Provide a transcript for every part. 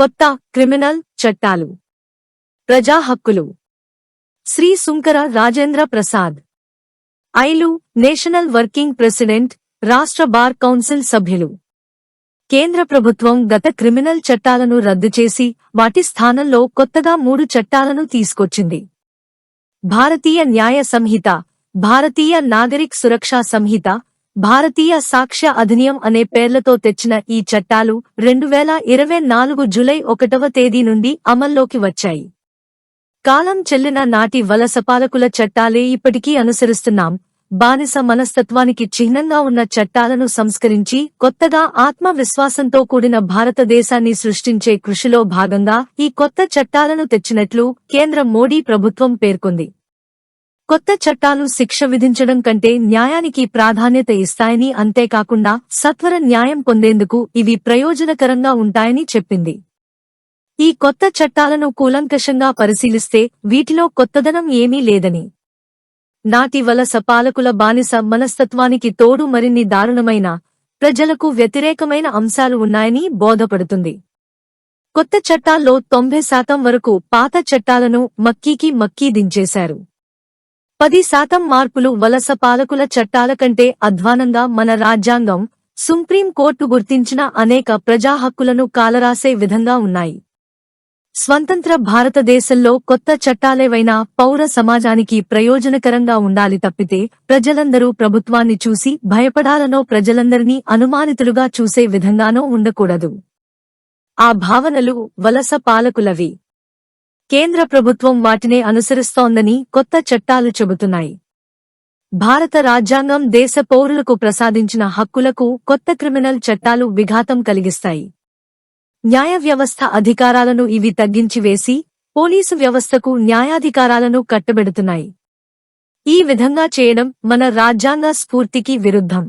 కొత్త క్రిమినల్ చట్టాలు. ప్రజా హక్కులు. Shri Sunkara Rajendra Prasad. AILU national working president రాష్ట్ర బార్ కౌన్సిల్ సభ్యులు. కేంద్ర ప్రభుత్వం గత క్రిమినల్ చట్టాలను రద్దు చేసి వాటి స్థానంలో కొత్తగా మూడు చట్టాలను తీసుకొచ్చింది. భారతీయ న్యాయ సంహిత భారతీయ నాగరిక్ సురక్షా సంహిత భారతీయ సాక్ష్య అధినియం అనే పేర్లతో తెచ్చిన ఈ చట్టాలు రెండు వేల ఇరవై నాలుగు జులై ఒకటవ తేదీ నుండి అమల్లోకి వచ్చాయి. కాలం చెల్లిన నాటి వలస పాలకుల చట్టాలే ఇప్పటికీ అనుసరిస్తున్నాం. బానిస మనస్తత్వానికి చిహ్నంగా ఉన్న చట్టాలను సంస్కరించి కొత్తగా ఆత్మవిశ్వాసంతో కూడిన భారతదేశాన్ని సృష్టించే కృషిలో భాగంగా ఈ కొత్త చట్టాలను తెచ్చినట్లు కేంద్ర మోడీ ప్రభుత్వం పేర్కొంది. కొత్త చట్టాలు శిక్ష విధించడం కంటే న్యాయానికి ప్రాధాన్యత ఇస్తాయని అంతేకాకుండా సత్వర న్యాయం పొందేందుకు ఇవి ప్రయోజనకరంగా ఉంటాయని చెప్పింది. ఈ కొత్త చట్టాలను కూలంకషంగా పరిశీలిస్తే వీటిలో కొత్తదనం ఏమీ లేదని. నాటి వలస పాలకుల బానిస మనస్తత్వానికి తోడు మరిన్ని దారుణమైన ప్రజలకు వ్యతిరేకమైన అంశాలు ఉన్నాయని బోధపడుతుంది. కొత్త చట్టాల్లో తొంభై శాతం వరకు పాత చట్టాలను మక్కీకి మక్కీ దించేశారు. పది శాతం మార్పులు వలస పాలకుల చట్టాల కంటే అధ్వానంగా మన రాజ్యాంగం సుప్రీం కోర్టు గుర్తించిన అనేక ప్రజా హక్కులను కాలరాసే విధంగా ఉన్నాయి. స్వతంత్ర భారతదేశంలో కొత్త చట్టాలేవైనా పౌర సమాజానికి ప్రయోజనకరంగా ఉండాలి తప్పితే ప్రజలందరూ ప్రభుత్వాన్ని చూసి భయపడాలనో ప్రజలందరినీ అనుమానితులుగా చూసే విధంగానో ఉండకూడదు. ఆ భావనలు వలస పాలకులవి. కేంద్ర ప్రభుత్వం వాటినే అనుసరిస్తోందని కొత్త చట్టాలు చెబుతున్నాయి. భారత రాజ్యాంగం దేశ పౌరులకు ప్రసాదించిన హక్కులకు కొత్త క్రిమినల్ చట్టాలు విఘాతం కలిగిస్తాయి. న్యాయ వ్యవస్థ అధికారాలను ఇవి తగ్గించివేసి పోలీసు వ్యవస్థకు న్యాయాధికారాలను కట్టబెడుతున్నాయి. ఈ విధంగా చేయడం మన రాజ్యాంగ స్ఫూర్తికి విరుద్ధం.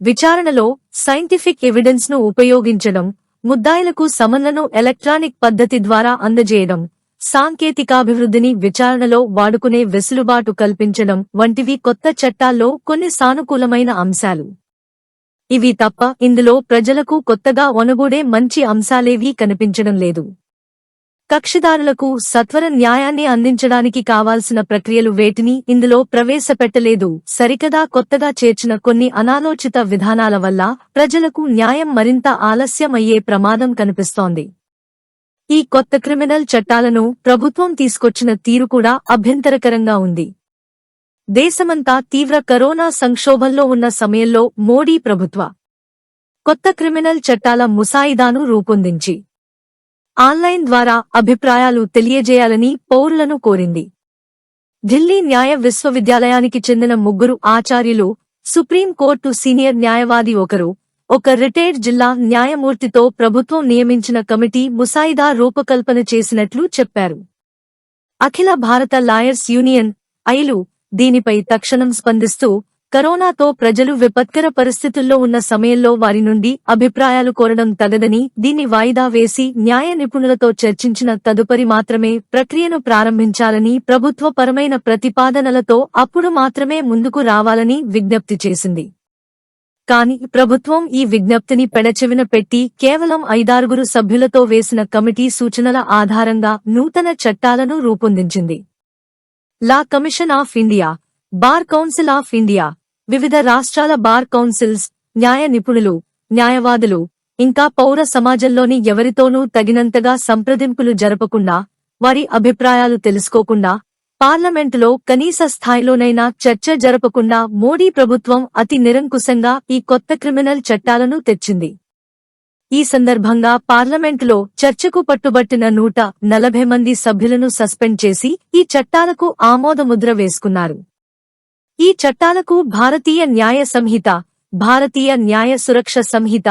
విచారణలో సైంటిఫిక్ ఎవిడెన్స్ను ఉపయోగించడం ముద్దాయిలకు సమన్లను ఎలక్ట్రానిక్ పద్ధతి ద్వారా అందజేయడం సాంకేతికాభివృద్ధిని విచారణలో వాడుకునే వెసులుబాటు కల్పించడం వంటివి కొత్త చట్టాల్లో కొన్ని సానుకూలమైన అంశాలు. ఇవి తప్ప ఇందులో ప్రజలకు కొత్తగా ఒనగూడే మంచి అంశాలేవీ కనిపించడం లేదు. కక్షిదారులకు సత్వర న్యాయాన్ని అందించడానికి కావాల్సిన ప్రక్రియలు వేటిని ఇందులో ప్రవేశపెట్టలేదు. సరికదా కొత్తగా చేర్చిన కొన్ని అనాలోచిత విధానాల వల్ల ప్రజలకు న్యాయం మరింత ఆలస్యమయ్యే ప్రమాదం కనిపిస్తోంది. ఈ కొత్త క్రిమినల్ చట్టాలను ప్రభుత్వం తీసుకొచ్చిన తీరు కూడా అభ్యంతరకరంగా ఉంది. దేశమంతా తీవ్ర కరోనా సంక్షోభంలో ఉన్న సమయంలో మోడీ ప్రభుత్వ కొత్త క్రిమినల్ చట్టాల ముసాయిదాను రూపొందించి ఆన్లైన్ ద్వారా అభిప్రాయాలు తెలియజేయాలని పౌరులను కోరింది. ఢిల్లీ న్యాయ విశ్వవిద్యాలయానికి చెందిన ముగ్గురు ఆచార్యులు సుప్రీంకోర్టు సీనియర్ న్యాయవాది ఒకరు ఒక రిటైర్డ్ జిల్లా న్యాయమూర్తితో ప్రభుత్వం నియమించిన కమిటీ ముసాయిదా రూపకల్పన చేసినట్లు చెప్పారు. అఖిల భారత లాయర్స్ యూనియన్ ఐలు దీనిపై తక్షణం స్పందిస్తూ కరోనాతో ప్రజలు విపత్కర పరిస్థితుల్లో ఉన్న సమయంలో వారి నుండి అభిప్రాయాలు కోరడం తగదని దీన్ని వాయిదా వేసి న్యాయ నిపుణులతో చర్చించిన తదుపరి మాత్రమే ప్రక్రియను ప్రారంభించాలని ప్రభుత్వపరమైన ప్రతిపాదనలతో అప్పుడు మాత్రమే ముందుకు రావాలని విజ్ఞప్తి చేసింది. కాని ప్రభుత్వం ఈ విజ్ఞప్తిని పెడచెవిన పెట్టి కేవలం ఐదారుగురు సభ్యులతో వేసిన కమిటీ సూచనల ఆధారంగా నూతన చట్టాలను రూపొందించింది. Law commission of India bar council of India వివిధ రాష్ట్రాల బార్ కౌన్సిల్స్ న్యాయ నిపుణులు న్యాయవాదులు ఇంకా పౌర సమాజంలోని ఎవరితోనూ తగినంతగా సంప్రదింపులు జరపకుండా వారి అభిప్రాయాలు తెలుసుకోకుండా పార్లమెంటులో కనీస స్థాయిలోనైనా చర్చ జరపకుండా మోడీ ప్రభుత్వం అతి నిరంకుశంగా ఈ కొత్త క్రిమినల్ చట్టాలను తెచ్చింది. ఈ సందర్భంగా పార్లమెంటులో చర్చకు పట్టుబట్టిన నూట నలభై మంది సభ్యులను సస్పెండ్ చేసి ఈ చట్టాలకు ఆమోదముద్ర వేసుకున్నారు. ఈ చట్టాలకు భారతీయ న్యాయ సంహిత భారతీయ న్యాయ సురక్ష సంహిత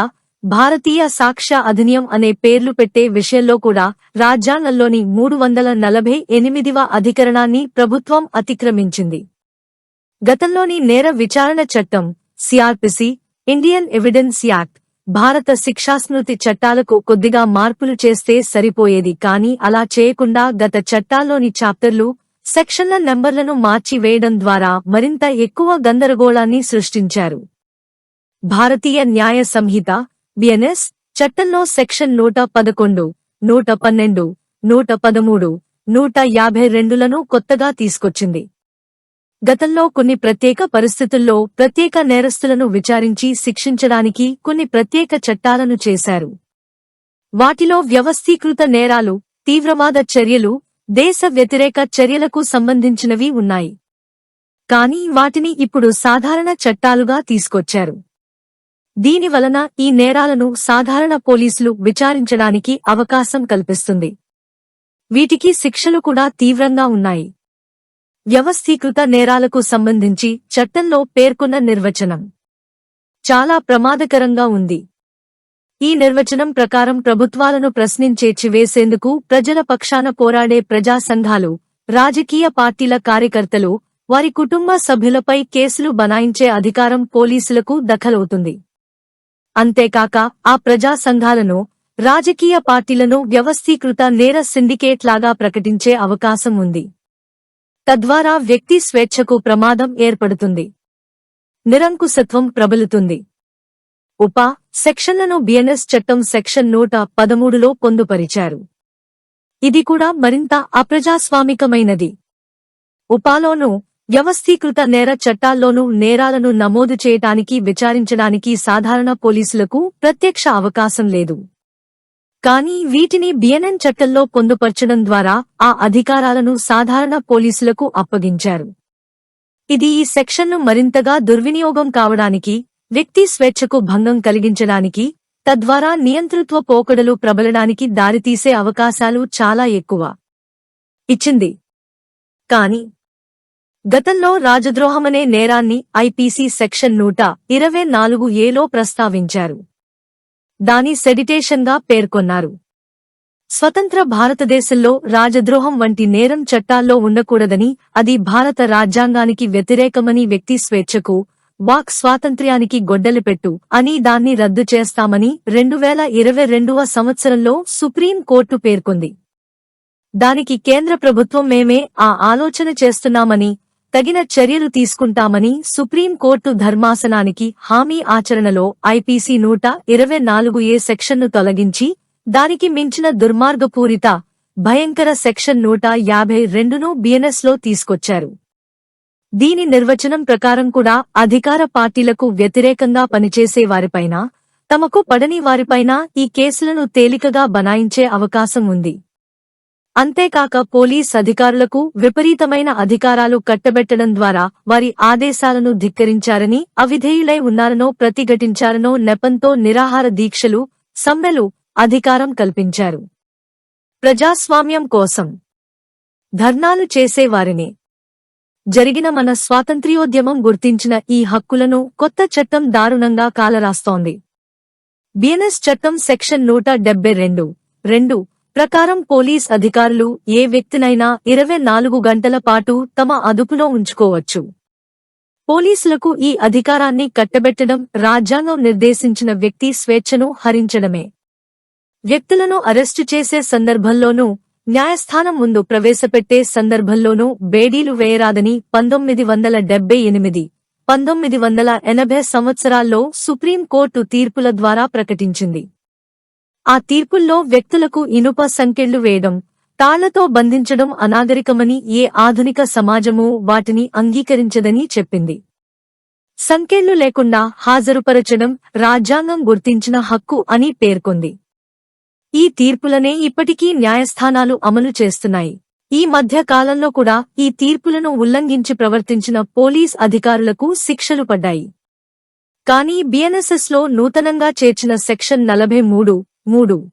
భారతీయ సాక్ష్య అధినియం అనే పేర్లు పెట్టే విషయంలో కూడా రాజ్యాంగంలోని మూడు వందల నలభై ఎనిమిదివ అధికరణాన్ని ప్రభుత్వం అతిక్రమించింది. గతంలోని నేర విచారణ చట్టం సిఆర్పిసి ఇండియన్ ఎవిడెన్స్ యాక్ట్ భారత శిక్షాస్మృతి చట్టాలకు కొద్దిగా మార్పులు చేస్తే సరిపోయేది కానీ అలా చేయకుండా గత చట్టాల్లోని చాప్టర్లు సెక్షన్ల నంబర్లను మార్చివేయడం ద్వారా మరింత ఎక్కువ గందరగోళాన్ని సృష్టించారు. భారతీయ న్యాయ సంహిత బిఎన్ఎస్ చట్టంలో సెక్షన్ నూట పదకొండు నూట పన్నెండు నూట పదమూడు నూట యాభై రెండులను కొత్తగా తీసుకొచ్చింది. గతంలో కొన్ని ప్రత్యేక పరిస్థితుల్లో ప్రత్యేక నేరస్తులను విచారించి శిక్షించడానికి కొన్ని ప్రత్యేక చట్టాలను చేశారు. వాటిలో వ్యవస్థీకృత నేరాలు తీవ్రవాద చర్యలు దేశ వ్యతిరేక చర్యలకు సంబంధించినవి ఉన్నాయి. కానీ వాటిని ఇప్పుడు సాధారణ చట్టాలుగా తీసుకొచ్చారు. దీని వలన ఈ నేరాలను సాధారణ పోలీసులు విచారించడానికి అవకాశం కల్పిస్తుంది. వీటికి శిక్షలు కూడా తీవ్రంగా ఉన్నాయి. వ్యవస్థీకృత నేరాలకు సంబంధించి చట్టంలో పేర్కొన్న నిర్వచనం చాలా ప్రమాదకరంగా ఉంది. ఈ నిర్వచనం ప్రకారం ప్రభుత్వాలను ప్రశ్నించే చివేసేందుకు ప్రజల పక్షాన పోరాడే ప్రజా సంఘాలు రాజకీయ పార్టీల కార్యకర్తలు వారి కుటుంబ సభ్యులపై కేసులు బనాయించే అధికారం పోలీసులకు దఖలవుతుంది అంతేకాక ఆ ప్రజా సంఘాలను రాజకీయ పార్టీలను వ్యవస్థీకృత నేర సిండికేట్ లాగా ప్రకటించే అవకాశం ఉంది. తద్వారా వ్యక్తి స్వేచ్ఛకు ప్రమాదం ఏర్పడుతుంది. నిరంకుశత్వం ప్రబలుతుంది. ఉప సెక్షన్లను బిఎన్ఎస్ చట్టం సెక్షన్ నూట పదమూడులో పొందుపరిచారు. ఇది కూడా మరింత అప్రజాస్వామికమైనది. ఉపాలోనూ వ్యవస్థీకృత నేర చట్టాల్లోనూ నేరాలను నమోదు చేయటానికి విచారించడానికి సాధారణ పోలీసులకు ప్రత్యక్ష అవకాశం లేదు. కానీ వీటిని బిఎన్ఎన్ చట్టంలో పొందుపరచడం ద్వారా ఆ అధికారాలను సాధారణ పోలీసులకు అప్పగించారు. ఇది ఈ సెక్షన్ను మరింతగా దుర్వినియోగం కావడానికి వ్యక్తి స్వేచ్ఛకు భంగం కలిగించడానికి తద్వారా నియంతృత్వ పోకడలు ప్రబలడానికి దారితీసే అవకాశాలు చాలా ఎక్కువ. ఇచ్చింది. కాని గతంలో రాజద్రోహమనే నేరాన్ని ఐపీసీ సెక్షన్ నూట ఇరవై నాలుగు ఏలో ప్రస్తావించారు. దాని సెడిటేషన్గా పేర్కొన్నారు. స్వతంత్ర భారతదేశంలో రాజద్రోహం వంటి నేరం చట్టాల్లో ఉండకూడదని అది భారత రాజ్యాంగానికి వ్యతిరేకమని వ్యక్తి స్వేచ్ఛకు వాక్ స్వాతంత్ర్యానికి గొడ్డలిపెట్టు అని దాన్ని రద్దు చేస్తామని రెండు వేల ఇరవై రెండవ సంవత్సరంలో సుప్రీం కోర్టు పేర్కొంది. దానికి కేంద్ర ప్రభుత్వం మేమే ఆ ఆలోచన చేస్తున్నామని తగిన చర్యలు తీసుకుంటామని సుప్రీం కోర్టు ధర్మాసనానికి హామీ ఆచరణలో ఐపీసీ నూట ఇరవై నాలుగు ఏ సెక్షన్ను తొలగించి దానికి మించిన దుర్మార్గపూరిత భయంకర సెక్షన్ నూట యాభై రెండును బిఎన్ఎస్లో తీసుకొచ్చారు. దీని నిర్వచనం ప్రకారం కూడా అధికార పార్టీలకు వ్యతిరేకంగా పనిచేసే వారిపైన తమకు పడని వారిపైన ఈ కేసులను తేలికగా బనాయించే అవకాశం ఉంది. అంతేకాక పోలీస్ అధికారులకు విపరీతమైన అధికారాలు కట్టబెట్టడం ద్వారా వారి ఆదేశాలను ధిక్కరించారని అవిధేయులై ఉన్నారనో ప్రతిఘటించారనో నెపంతో నిరాహార దీక్షలు సమ్మెలు అధికారం కల్పించారు. ప్రజాస్వామ్యం కోసం ధర్నాలు చేసేవారిని జరిగిన మన స్వాతంత్ర్యోద్యమం గుర్తించిన ఈ హక్కులను కొత్త చట్టం దారుణంగా కాలరాస్తోంది. బిఎన్ఎస్ చట్టం సెక్షన్ నూట డెబ్బై రెండు రెండు ప్రకారం పోలీస్ అధికారులు ఏ వ్యక్తినైనా ఇరవై నాలుగు గంటల పాటు తమ అదుపులో ఉంచుకోవచ్చు. పోలీసులకు ఈ అధికారాన్ని కట్టబెట్టడం రాజ్యాంగం నిర్దేశించిన వ్యక్తి స్వేచ్ఛను హరించడమే. వ్యక్తులను అరెస్టు చేసే సందర్భంలోనూ న్యాయస్థానం ముందు ప్రవేశపెట్టే సందర్భంలోనూ బేడీలు వేయరాదని పంతొమ్మిది వందల డెబ్బై ఎనిమిది పంతొమ్మిది వందల ఎనభై సంవత్సరాల్లో సుప్రీంకోర్టు తీర్పుల ద్వారా ప్రకటించింది. ఆ తీర్పుల్లో వ్యక్తులకు ఇనుప సంకెళ్ళు వేయడం తాళ్ళతో బంధించడం అనాగరికమని ఏ ఆధునిక సమాజమూ వాటిని అంగీకరించదని చెప్పింది. సంకెళ్ళు లేకుండా హాజరుపరచడం రాజ్యాంగం గుర్తించిన హక్కు అని పేర్కొంది. ఈ తీర్పులనే ఇప్పటికీ న్యాయస్థానాలు అమలు చేస్తున్నాయి. ఈ మధ్య కాలంలో కూడా ఈ తీర్పులను ఉల్లంఘించి ప్రవర్తించిన పోలీస్ అధికారులకు శిక్షలు పడ్డాయి. కానీ బిఎన్ఎస్ఎస్లో నూతనంగా చేర్చిన సెక్షన్ నలభై మూడు మూడు.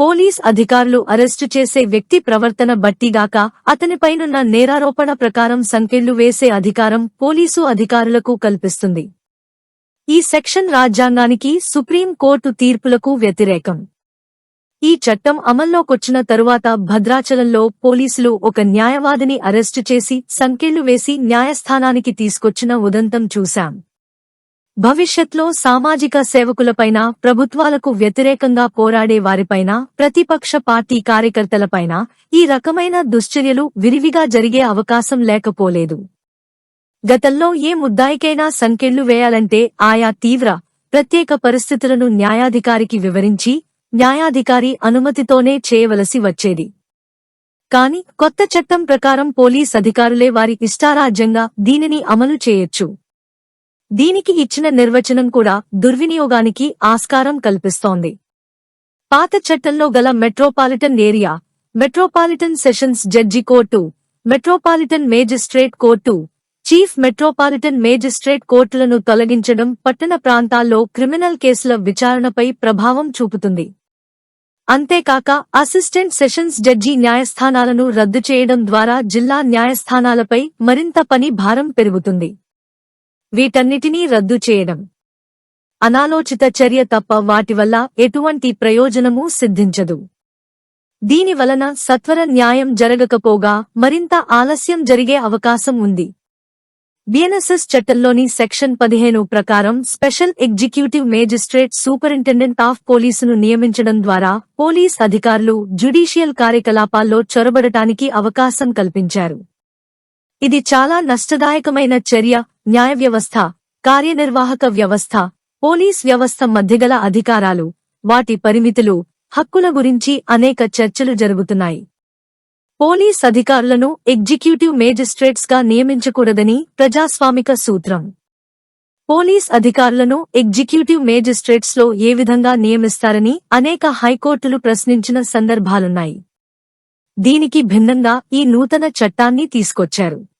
పోలీస్ అధికారులు అరెస్టు చేసే వ్యక్తి ప్రవర్తన బట్టిగాక అతనిపైనున్న నేరారోపణ ప్రకారం సంకెళ్ళు వేసే అధికారం పోలీసు అధికారులకు కల్పిస్తుంది. ఈ సెక్షన్ రాజ్యాంగానికి సుప్రీం కోర్టు తీర్పులకు వ్యతిరేకం. ఈ చట్టం అమల్లోకొచ్చిన తరువాత భద్రాచలంలో పోలీసులు ఒక న్యాయవాదిని అరెస్టు చేసి సంకెళ్ళు వేసి న్యాయస్థానానికి తీసుకొచ్చిన ఉదంతం చూశాం. భవిష్యత్లో సామాజిక సేవకులపైన ప్రభుత్వాలకు వ్యతిరేకంగా పోరాడే వారిపైన ప్రతిపక్ష పార్టీ కార్యకర్తలపైన ఈ రకమైన దుశ్చర్యలు విరివిగా జరిగే అవకాశం లేకపోలేదు. గతంలో ఏ ముద్దాయికైనా సంకెళ్ళు వేయాలంటే ఆయా తీవ్ర ప్రత్యేక పరిస్థితులను న్యాయాధికారికి వివరించి న్యాయాధికారి అనుమతితోనే చేయవలసి వచ్చేది. కాని కొత్త చట్టం ప్రకారం పోలీస్ అధికారులే వారి ఇష్టారాజ్యంగా దీనిని అమలు చేయొచ్చు. దీనికి ఇచ్చిన నిర్వచనం కూడా దుర్వినియోగానికి ఆస్కారం కల్పిస్తోంది. పాత చట్టంలో గల metropolitan area metropolitan sessions judge court metropolitan magistrate court chief metropolitan magistrate కోర్టులను తొలగించడం పట్టణ ప్రాంతాల్లో క్రిమినల్ కేసుల విచారణపై ప్రభావం చూపుతుంది. అంతేకాక అసిస్టెంట్ సెషన్స్ జడ్జి న్యాయస్థానాలను రద్దు చేయడం ద్వారా జిల్లా న్యాయస్థానాలపై మరింత పని భారం పెరుగుతుంది. వీటన్నిటినీ రద్దు చేయడం. అనాలోచిత చర్య తప్ప వాటి వల్ల ఎటువంటి ప్రయోజనమూ సిద్ధించదు. దీని వలన సత్వర న్యాయం జరగకపోగా మరింత ఆలస్యం జరిగే అవకాశం ఉంది. బిఎన్ఎస్ఎస్ చట్టంలోని సెక్షన్ పదిహేను ప్రకారం special executive magistrate superintendent of పోలీసును నియమించడం ద్వారా పోలీస్ అధికారులు జ్యుడీషియల్ కార్యకలాపాల్లో చొరబడటానికి అవకాశం కల్పించారు. ఇది చాలా నష్టదాయకమైన చర్య న్యాయ వ్యవస్థ కార్యనిర్వాహక వ్యవస్థ పోలీస్ వ్యవస్థ మధ్యగల అధికారాలు వాటి పరిమితులు హక్కుల గురించి అనేక చర్చలు జరుగుతున్నాయి. పోలీస్ అధికారులను ఎగ్జిక్యూటివ్ మేజిస్ట్రేట్స్గా నియమించకూడదని ప్రజాస్వామిక సూత్రం. పోలీస్ అధికారులను ఎగ్జిక్యూటివ్ మేజిస్ట్రేట్స్లో ఏ విధంగా నియమిస్తారని అనేక హైకోర్టులు ప్రశ్నించిన సందర్భాలున్నాయి. దీనికి భిన్నంగా ఈ నూతన చట్టాన్ని తీసుకొచ్చారు.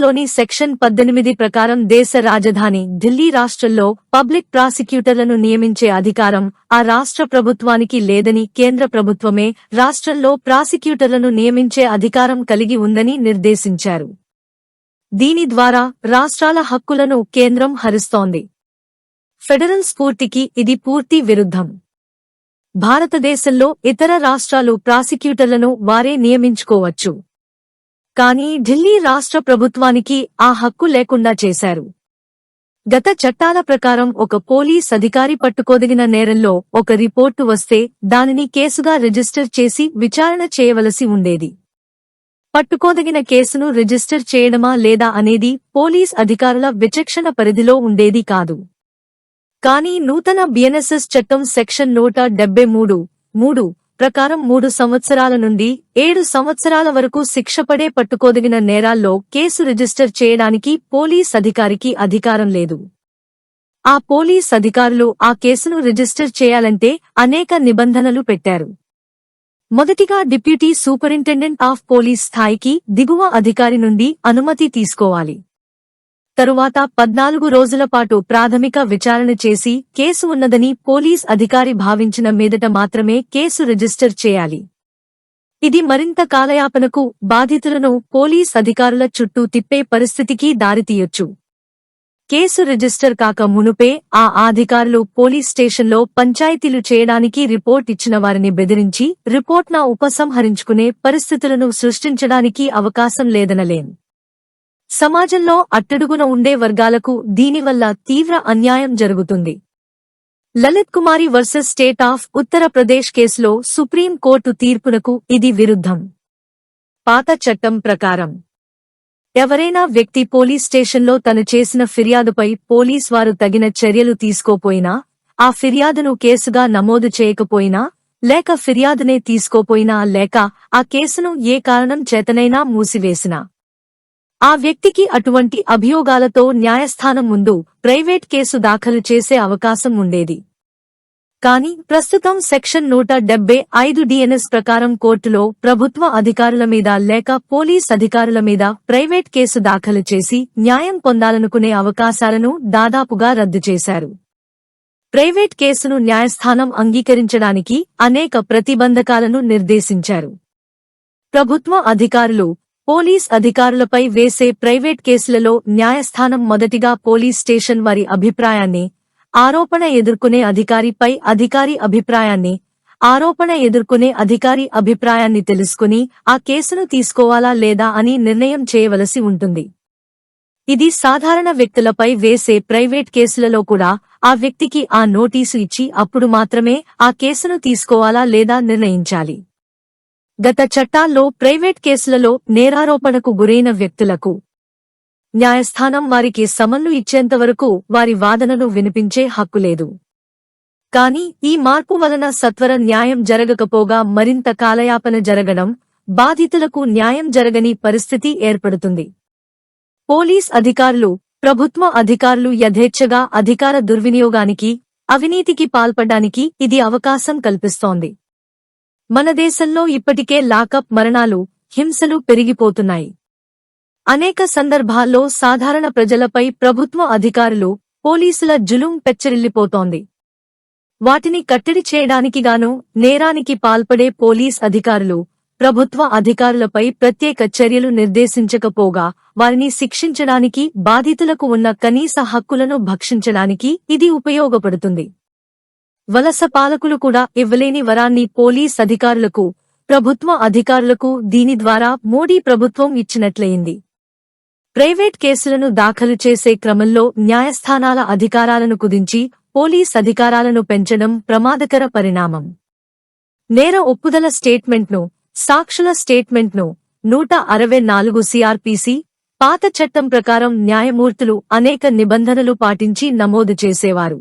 లోని సెక్షన్ పద్దెనిమిది ప్రకారం దేశ రాజధాని ఢిల్లీ రాష్ట్రంలో పబ్లిక్ ప్రాసిక్యూటర్లను నియమించే అధికారం ఆ రాష్ట్ర ప్రభుత్వానికి లేదని కేంద్ర ప్రభుత్వమే రాష్ట్రంలో ప్రాసిక్యూటర్లను నియమించే అధికారం కలిగి ఉందని నిర్దేశించారు. దీని ద్వారా రాష్ట్రాల హక్కులను కేంద్రం హరిస్తోంది. ఫెడరల్ స్ఫూర్తికి ఇది పూర్తి విరుద్ధం. భారతదేశంలో ఇతర రాష్ట్రాలు ప్రాసిక్యూటర్లను వారే నియమించుకోవచ్చు. కానీ ఢిల్లీ రాష్ట్ర ప్రభుత్వానికి ఆ హక్కు లేకుండా చేశారు. గత చట్టాల ప్రకారం ఒక పోలీస్ అధికారి పట్టుకోదగిన నేరంలో ఒక రిపోర్టు వస్తే దానిని కేసుగా రిజిస్టర్ చేసి విచారణ చేయవలసి ఉండేది. పట్టుకోదగిన కేసును రిజిస్టర్ చేయడమా లేదా అనేది పోలీస్ అధికారుల విచక్షణ పరిధిలో ఉండేది కాదు. కానీ నూతన బిఎన్ఎస్ఎస్ చట్టం సెక్షన్ నూట డెబ్బై మూడు మూడు ప్రకారం మూడు సంవత్సరాల నుండి ఏడు సంవత్సరాల వరకు శిక్షపడే పట్టుకోదగిన నేరాల్లో కేసు రిజిస్టర్ చేయడానికి పోలీస్ అధికారికి అధికారం లేదు. ఆ పోలీస్ అధికారులు ఆ కేసును రిజిస్టర్ చేయాలంటే అనేక నిబంధనలు పెట్టారు. మొదటిగా డిప్యూటీ సూపరింటెండెంట్ ఆఫ్ పోలీస్ స్థాయికి దిగువ అధికారి నుండి అనుమతి తీసుకోవాలి. తరువాత పద్నాలుగు రోజుల పాటు ప్రాథమిక విచారణ చేసి కేసు ఉన్నదని పోలీస్ అధికారి భావించిన మీదట మాత్రమే కేసు రిజిస్టర్ చేయాలి. ఇది మరింత కాలయాపనకు బాధితులను పోలీస్ అధికారుల చుట్టూ తిప్పే పరిస్థితికి దారితీయొచ్చు. కేసు రిజిస్టర్ కాక మునుపే ఆ అధికారులు పోలీస్ స్టేషన్లో పంచాయతీలు చేయడానికి రిపోర్ట్ ఇచ్చిన వారిని బెదిరించి రిపోర్ట్న ఉపసంహరించుకునే పరిస్థితులను సృష్టించడానికి అవకాశం లేదనలేం. సమాజంలో అట్టడుగున ఉండే వర్గాలకు దీనివల్ల తీవ్ర అన్యాయం జరుగుతుంది. Lalit Kumari versus state of Uttar Pradesh కేసులో సుప్రీం కోర్టు తీర్పునకు ఇది విరుద్ధం. పాత చట్టం ప్రకారం ఎవరైనా వ్యక్తి పోలీస్ స్టేషన్లో తను చేసిన ఫిర్యాదుపై పోలీస్ వారు తగిన చర్యలు తీసుకోపోయినా ఆ ఫిర్యాదును కేసుగా నమోదు చేయకపోయినా లేక ఫిర్యాదునే తీసుకోపోయినా లేక ఆ కేసును ఏ కారణం చేతనైనా మూసివేసినా. ఆ వ్యక్తికి అటువంటి అభియోగాలతో న్యాయస్థానం ముందు ప్రైవేట్ కేసు దాఖలు చేసే అవకాశం ఉండేది. కాని ప్రస్తుతం సెక్షన్ నూట డెబ్బై ఐదు డిఎన్ఎస్ ప్రకారం కోర్టులో ప్రభుత్వ అధికారుల మీద లేక పోలీస్ అధికారుల మీద ప్రైవేట్ కేసు దాఖలు చేసి న్యాయం పొందాలనుకునే అవకాశాలను దాదాపుగా రద్దు చేశారు. ప్రైవేట్ కేసును న్యాయస్థానం అంగీకరించడానికి అనేక ప్రతిబంధకాలను నిర్దేశించారు. ప్రభుత్వ అధికారులు పోలీస్ అధికారులపై వేసే ప్రైవేట్ కేసులలో న్యాయస్థానం మొదటిగా పోలీస్ స్టేషన్ వారి అభిప్రాయాన్ని ఆరోపణ ఎదుర్కొనే అధికారిపై అధికారి అభిప్రాయాన్ని ఆరోపణ ఎదుర్కొనే అధికారి అభిప్రాయాన్ని తెలుసుకుని ఆ కేసును తీసుకోవాలా లేదా అని నిర్ణయం చేయవలసి ఉంటుంది. ఇది సాధారణ వ్యక్తులపై వేసే ప్రైవేట్ కేసులలో కూడా ఆ వ్యక్తికి ఆ నోటీసు ఇచ్చి అప్పుడు మాత్రమే ఆ కేసును తీసుకోవాలా లేదా నిర్ణయించాలి. గత చట్టాల్లో ప్రైవేట్ కేసులలో నేరారోపణకు గురైన వ్యక్తులకు న్యాయస్థానం వారికి సమన్లు ఇచ్చేంతవరకు వారి వాదనను వినిపించే హక్కు లేదు. కాని ఈ మార్పు వలన సత్వర న్యాయం జరగకపోగా మరింత కాలయాపన జరగడం బాధితులకు న్యాయం జరగని పరిస్థితి ఏర్పడుతుంది. పోలీస్ అధికారులు ప్రభుత్వ అధికారులు యథేచ్ఛగా అధికార దుర్వినియోగానికి అవినీతికి పాల్పడ్డానికి ఇది అవకాశం కల్పిస్తోంది. మన దేశంలో ఇప్పటికే లాకప్ మరణాలు హింసలు పెరిగిపోతున్నాయి. అనేక సందర్భాల్లో సాధారణ ప్రజలపై ప్రభుత్వ అధికారులు పోలీసుల జులుం పెచ్చరిల్లిపోతోంది. వాటిని కట్టడి చేయడానికిగాను నేరానికి పాల్పడే పోలీస్ అధికారులు ప్రభుత్వ అధికారులపై ప్రత్యేక చర్యలు నిర్దేశించకపోగా వారిని శిక్షించడానికి బాధితులకు ఉన్న కనీస హక్కులను భక్షించడానికి ఇది ఉపయోగపడుతుంది. వలస పాలకులు కూడా ఇవ్వలేని వరాన్ని పోలీస్ అధికారులకు ప్రభుత్వ అధికారులకు దీని ద్వారా మోడీ ప్రభుత్వం ఇచ్చినట్లయింది. ప్రైవేట్ కేసులను దాఖలు చేసే క్రమంలో న్యాయస్థానాల అధికారాలను కుదించి పోలీస్ అధికారాలను పెంచడం ప్రమాదకర పరిణామం. నేర ఒప్పుదల స్టేట్మెంట్ను సాక్షుల స్టేట్మెంట్ను నూట అరవై నాలుగు సిఆర్పిసి పాత చట్టం ప్రకారం న్యాయమూర్తులు అనేక నిబంధనలు పాటించి నమోదు చేసేవారు.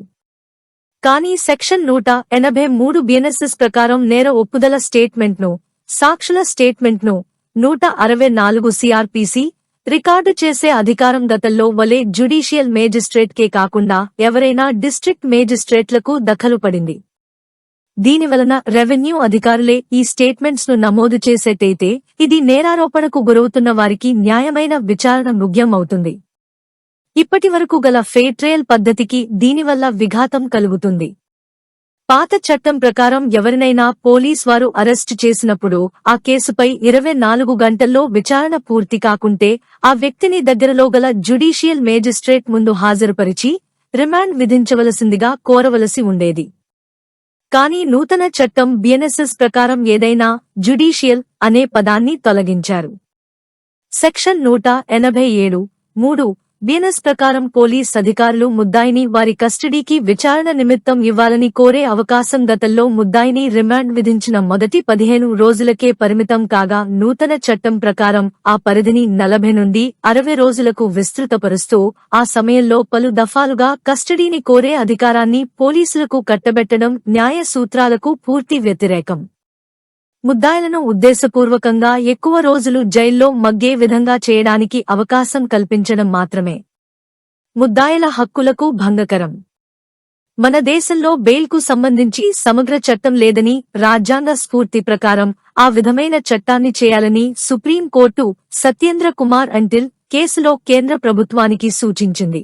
కానీ సెక్షన్ నూట ఎనభై మూడు బిఎన్ఎస్ఎస్ ప్రకారం నేర ఒప్పుదల స్టేట్మెంట్ను సాక్షుల స్టేట్మెంట్ను నూట అరవై నాలుగు సిఆర్పిసి రికార్డు చేసే అధికారం గతంలో వలె జ్యుడీషియల్ మేజిస్ట్రేట్కే కాకుండా ఎవరైనా డిస్ట్రిక్ట్ మేజిస్ట్రేట్లకు దఖలు పడింది. దీనివలన రెవెన్యూ అధికారులే ఈ స్టేట్మెంట్స్ను నమోదు చేసేటైతే ఇది నేరారోపణకు గురవుతున్న వారికి న్యాయమైన విచారణ ముగ్యం అవుతుంది ఇప్పటి వరకు గల ఫెయిర్ పద్ధతికి దీనివల్ల విఘాతం కలుగుతుంది. పాత చట్టం ప్రకారం ఎవరినైనా పోలీస్ వారు అరెస్టు చేసినప్పుడు ఆ కేసుపై ఇరవై నాలుగు గంటల్లో విచారణ పూర్తి కాకుంటే ఆ వ్యక్తిని దగ్గరలో గల జ్యుడీషియల్ మేజిస్ట్రేట్ ముందు హాజరుపరిచి రిమాండ్ విధించవలసిందిగా కోరవలసి ఉండేది. కానీ నూతన చట్టం బిఎన్ఎస్ఎస్ ప్రకారం ఏదైనా జ్యుడీషియల్ అనే పదాన్ని తొలగించారు. సెక్షన్ నూట ఎనభై ఏడు మూడు బిఎన్ఎస్ ప్రకారం పోలీస్ అధికారులు ముద్దాయిని వారి కస్టడీకి విచారణ నిమిత్తం ఇవ్వాలని కోరే అవకాశం గతంలో ముద్దాయిని రిమాండ్ విధించిన మొదటి పదిహేను రోజులకే పరిమితం కాగా నూతన చట్టం ప్రకారం ఆ పరిధిని నలభై నుండి అరవై రోజులకు విస్తృతపరుస్తూ ఆ సమయంలో పలు దఫాలుగా కస్టడీని కోరే అధికారాన్ని పోలీసులకు కట్టబెట్టడం న్యాయ సూత్రాలకు పూర్తి వ్యతిరేకం. ముద్దాయిలను ఉద్దేశపూర్వకంగా ఎక్కువ రోజులు జైల్లో మగ్గే విధంగా చేయడానికి అవకాశం కల్పించడం మాత్రమే. ముద్దాయిల హక్కులకు భంగకరం. మన దేశంలో బెయిల్కు సంబంధించి సమగ్ర చట్టం లేదని రాజ్యాంగ స్ఫూర్తి ప్రకారం ఆ విధమైన చట్టాన్ని చేయాలని సుప్రీంకోర్టు సత్యేంద్ర కుమార్ అంటిల్ కేసులో కేంద్ర ప్రభుత్వానికి సూచించింది.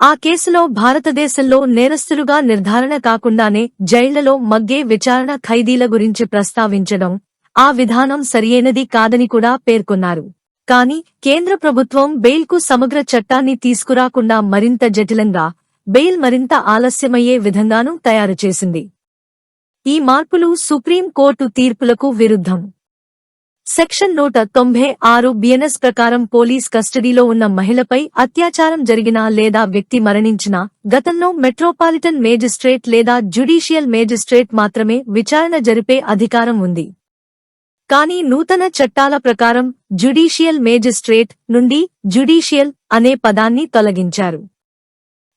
ఆ కేసులో భారతదేశంలో నేరస్తులుగా నిర్ధారణ కాకుండానే జైళ్ళలో మగ్గే విచారణ ఖైదీల గురించి ప్రస్తావించడం ఆ విధానం సరియైనది కాదని కూడా పేర్కొన్నారు. కాని కేంద్ర ప్రభుత్వం బెయిల్కు సమగ్ర చట్టాన్ని తీసుకురాకుండా మరింత జటిలంగా బెయిల్ మరింత ఆలస్యమయ్యే విధంగానూ తయారు చేసింది ఈ మార్పులు సుప్రీం కోర్టు తీర్పులకు విరుద్ధం. సెక్షన్ నూట తొంభై ఆరు బిఎన్ఎస్ ప్రకారం పోలీస్ కస్టడీలో ఉన్న మహిళపై అత్యాచారం జరిగినా లేదా వ్యక్తి మరణించినా గతంలో మెట్రోపాలిటన్ మేజిస్ట్రేట్ లేదా జ్యుడీషియల్ మేజిస్ట్రేట్ మాత్రమే విచారణ జరిపే అధికారం ఉంది. కానీ నూతన చట్టాల ప్రకారం జ్యుడీషియల్ మేజిస్ట్రేట్ నుండి జ్యుడీషియల్ అనే పదాన్ని తొలగించారు.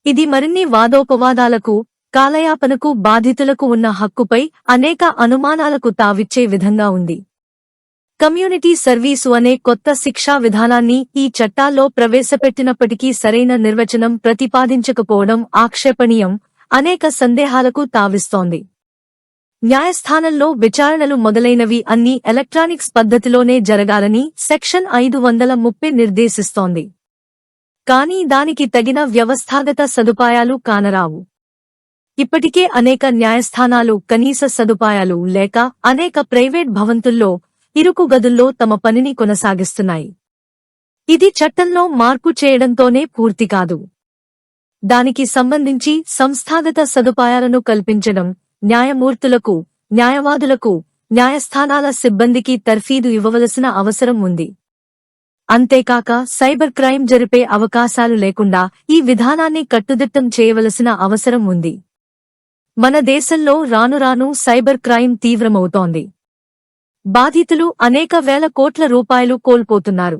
ఇది మరిన్ని వాదోపవాదాలకు కాలయాపనకు బాధితులకు ఉన్న హక్కుపై అనేక అనుమానాలకు తావిచ్చే విధంగా ఉంది. కమ్యూనిటీ సర్వీసు అనే కొత్త శిక్షా విధానాన్ని ఈ చట్టాల్లో ప్రవేశపెట్టినప్పటికీ సరైన నిర్వచనం ప్రతిపాదించకపోవడం ఆక్షేపణీయం అనేక సందేహాలకు తావిస్తోంది. న్యాయస్థానంలో విచారణలు మొదలైనవి అన్ని ఎలక్ట్రానిక్స్ పద్ధతిలోనే జరగాలని సెక్షన్ ఐదు వందల ముప్పై నిర్దేశిస్తోంది. కానీ దానికి తగిన వ్యవస్థాగత సదుపాయాలు కానరావు. ఇప్పటికే అనేక న్యాయస్థానాలు కనీస సదుపాయాలు లేక అనేక ప్రైవేట్ భవంతుల్లో ఇరుకు గదుల్లో తమ పనిని కొనసాగిస్తున్నాయి. ఇది చట్టంలో మార్పు చేయడంతోనే పూర్తి కాదు. దానికి సంబంధించి సంస్థాగత సదుపాయాలను కల్పించడం న్యాయమూర్తులకు న్యాయవాదులకు న్యాయస్థానాల సిబ్బందికి తర్ఫీదు ఇవ్వవలసిన అవసరం ఉంది. అంతేకాక సైబర్ క్రైమ్ జరిపే అవకాశాలు లేకుండా ఈ విధానాన్ని కట్టుదిట్టం చేయవలసిన అవసరం ఉంది. మన దేశంలో రానురాను సైబర్ క్రైమ్ తీవ్రమవుతోంది. బాధితులు అనేక వేల కోట్ల రూపాయలు కోల్పోతున్నారు.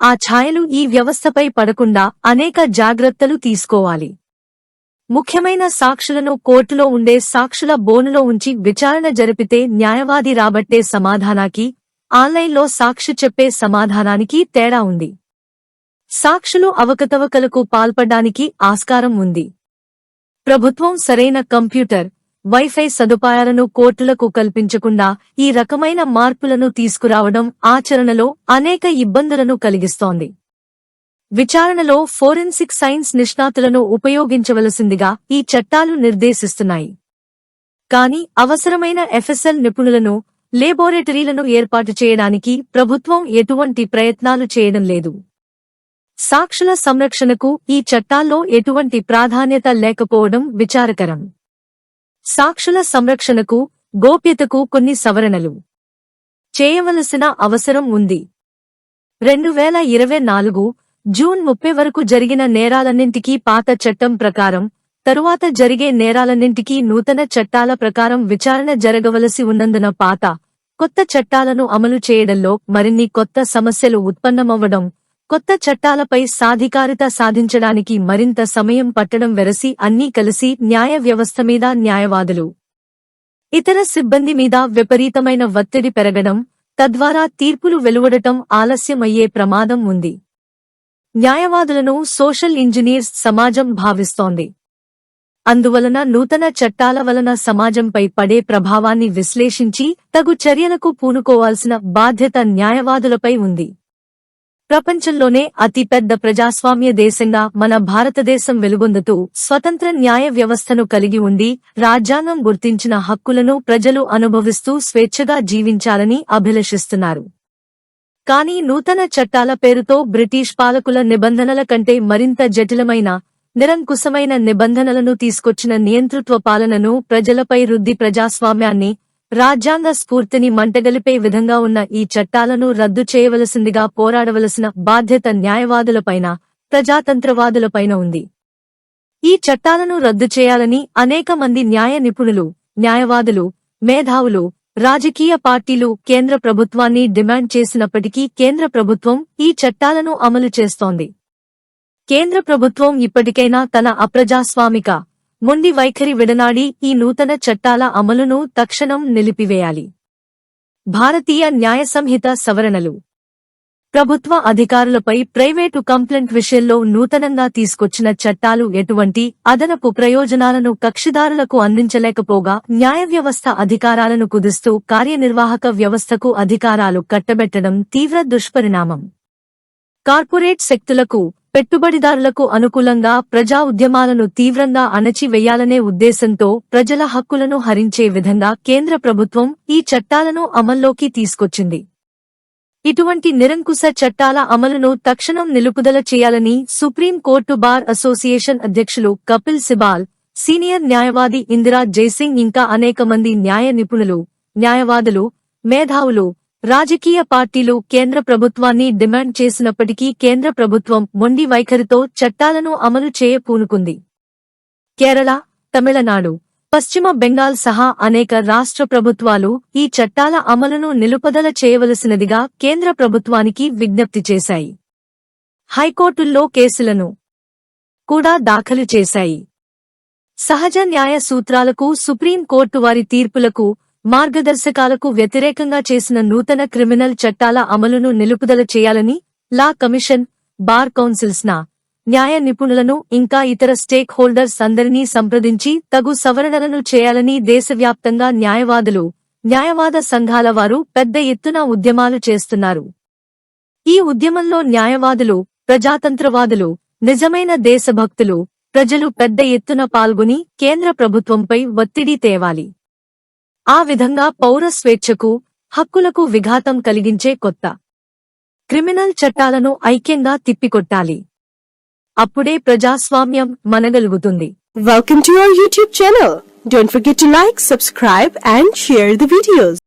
ఆ ఛాయలు ఈ వ్యవస్థపై పడకుండా అనేక జాగ్రత్తలు తీసుకోవాలి. ముఖ్యమైన సాక్షులను కోర్టులో ఉండే సాక్షుల బోనులో ఉంచి విచారణ జరిపితే న్యాయవాది రాబట్టే సమాధానానికి ఆన్లైన్లో సాక్షి చెప్పే సమాధానానికి తేడా ఉంది. సాక్షులు అవకతవకలకు పాల్పడ్డానికి ఆస్కారం ఉంది. ప్రభుత్వం సరైన కంప్యూటర్ వైఫై సదుపాయాలను కోర్టులకు కల్పించకుండా ఈ రకమైన మార్పులను తీసుకురావడం ఆచరణలో అనేక ఇబ్బందులను కలిగిస్తోంది. విచారణలో ఫోరెన్సిక్ సైన్స్ నిష్ణాతులను ఉపయోగించవలసిందిగా ఈ చట్టాలు నిర్దేశిస్తున్నాయి. కాని అవసరమైన ఎఫ్ఎస్ఎల్ నిపుణులను లేబొరేటరీలను ఏర్పాటు చేయడానికి ప్రభుత్వం ఎటువంటి ప్రయత్నాలు చేయడం లేదు. సాక్షుల సంరక్షణకు ఈ చట్టాల్లో ఎటువంటి ప్రాధాన్యత లేకపోవడం విచారకరం. సాక్షుల సంరక్షణకు గోప్యతకు కొన్ని సవరణలు. చేయవలసిన అవసరం ఉంది. రెండు వేల ఇరవై నాలుగు జూన్ ముప్పై వరకు జరిగిన నేరాలన్నింటికీ పాత చట్టం ప్రకారం తరువాత జరిగే నేరాలన్నింటికీ నూతన చట్టాల ప్రకారం విచారణ జరగవలసి ఉన్నందున పాత కొత్త చట్టాలను అమలు చేయడంలో మరిన్ని కొత్త సమస్యలు ఉత్పన్నమవ్వడం కొత్త చట్టాలపై సాధికారిత సాధించడానికి మరింత సమయం పట్టడం వెరసి అన్నీ కలిసి న్యాయ వ్యవస్థ మీద న్యాయవాదులు. ఇతర సిబ్బంది మీద విపరీతమైన ఒత్తిడి పెరగడం తద్వారా తీర్పులు వెలువడటం ఆలస్యమయ్యే ప్రమాదం ఉంది. న్యాయవాదులను సోషల్ ఇంజనీర్స్ సమాజం భావిస్తోంది. అందువలన నూతన చట్టాల వలన సమాజంపై పడే ప్రభావాన్ని విశ్లేషించి తగు చర్యలకు పూనుకోవాల్సిన బాధ్యత న్యాయవాదులపై ఉంది. ప్రపంచంలోనే అతిపెద్ద ప్రజాస్వామ్య దేశంగా మన భారతదేశం వెలుగొందుతూ స్వతంత్ర న్యాయ వ్యవస్థను కలిగి ఉండి రాజ్యాంగం గుర్తించిన హక్కులను ప్రజలు అనుభవిస్తూ స్వేచ్ఛగా జీవించాలని అభిలషిస్తున్నారు. కానీ నూతన చట్టాల పేరుతో బ్రిటిష్ పాలకుల నిబంధనల కంటే మరింత జటిలమైన నిరంకుశమైన నిబంధనలను తీసుకొచ్చిన నియంతృత్వ పాలనను ప్రజలపై రుద్ది ప్రజాస్వామ్యాన్ని రాజ్యాంగ స్ఫూర్తిని మంటగలిపే విధంగా ఉన్న ఈ చట్టాలను రద్దు చేయవలసిందిగా పోరాడవలసిన బాధ్యత న్యాయవాదులపైన ప్రజాతంత్రవాదులపైన ఉంది. ఈ చట్టాలను రద్దు చేయాలని అనేక మంది న్యాయ నిపుణులు న్యాయవాదులు మేధావులు రాజకీయ పార్టీలు కేంద్ర ప్రభుత్వాన్ని డిమాండ్ చేసినప్పటికీ కేంద్ర ప్రభుత్వం ఈ చట్టాలను అమలు చేస్తోంది. కేంద్ర ప్రభుత్వం ఇప్పటికైనా తన అప్రజాస్వామిక మొండి వైఖరి విడనాడి ఈ నూతన చట్టాల అమలును తక్షణం నిలిపివేయాలి. భారతీయ న్యాయ సంహిత సవరణలు. ప్రభుత్వ అధికారులపై ప్రైవేటు కంప్లైంట్ విషయంలో నూతనంగా తీసుకొచ్చిన చట్టాలు ఎటువంటి అదనపు ప్రయోజనాలను కక్షిదారులకు అందించలేకపోగా న్యాయ వ్యవస్థ అధికారాలను కుదిస్తూ కార్యనిర్వాహక వ్యవస్థకు అధికారాలు కట్టబెట్టడం తీవ్ర దుష్పరిణామం. కార్పొరేట్ శక్తులకు పెట్టుబడిదారులకు అనుకూలంగా ప్రజా ఉద్యమాలను తీవ్రంగా అణచివేయాలనే ఉద్దేశంతో ప్రజల హక్కులను హరించే విధంగా కేంద్ర ప్రభుత్వం ఈ చట్టాలను అమల్లోకి తీసుకొచ్చింది. ఇటువంటి నిరంకుశ చట్టాల అమలును తక్షణం నిలుపుదల చేయాలని సుప్రీం కోర్టు బార్ అసోసియేషన్ అధ్యక్షులు కపిల్ సిబాల్ సీనియర్ న్యాయవాది ఇందిరా జైసింగ్ ఇంకా అనేక మంది న్యాయ నిపుణులు న్యాయవాదులు మేధావులు రాజకీయ పార్టీలు కేంద్ర ప్రభుత్వాన్ని డిమాండ్ చేసినప్పటికీ కేంద్ర ప్రభుత్వం మొండి వైఖరితో చట్టాలను అమలు చేయ పూనుకుంది కేరళ తమిళనాడు పశ్చిమ బెంగాల్ సహా అనేక రాష్ట్ర ప్రభుత్వాలు ఈ చట్టాల అమలును నిలుపదల చేయవలసినదిగా కేంద్ర ప్రభుత్వానికి విజ్ఞప్తి చేశాయి. హైకోర్టుల్లో కేసులను కూడా దాఖలు చేశాయి. సహజ న్యాయ సూత్రాలకు సుప్రీం కోర్టు వారి తీర్పులకు మార్గదర్శకాలకు వ్యతిరేకంగా చేసిన నూతన క్రిమినల్ చట్టాల అమలును నిలుపుదల చేయాలని లా కమిషన్ బార్ కౌన్సిల్స్ నా న్యాయ నిపుణులను ఇంకా ఇతర స్టేక్ హోల్డర్స్ అందరినీ సంప్రదించి తగు సవరణలను చేయాలని దేశవ్యాప్తంగా న్యాయవాదులు న్యాయవాద సంఘాల వారు పెద్ద ఎత్తున ఉద్యమాలు చేస్తున్నారు. ఈ ఉద్యమంలో న్యాయవాదులు ప్రజాతంత్రవాదులు నిజమైన దేశభక్తులు ప్రజలు పెద్ద ఎత్తున పాల్గొని కేంద్ర ప్రభుత్వంపై ఒత్తిడి తేవాలి. ఆ విధంగా పౌర స్వేచ్ఛకు హక్కులకు విఘాతం కలిగించే కొత్త క్రిమినల్ చట్టాలను ఐక్యంగా తిప్పికొట్టాలి. అప్పుడే ప్రజాస్వామ్యం మనగలుగుతుంది. Welcome to YouTube channel don't forget to like subscribe and share the videos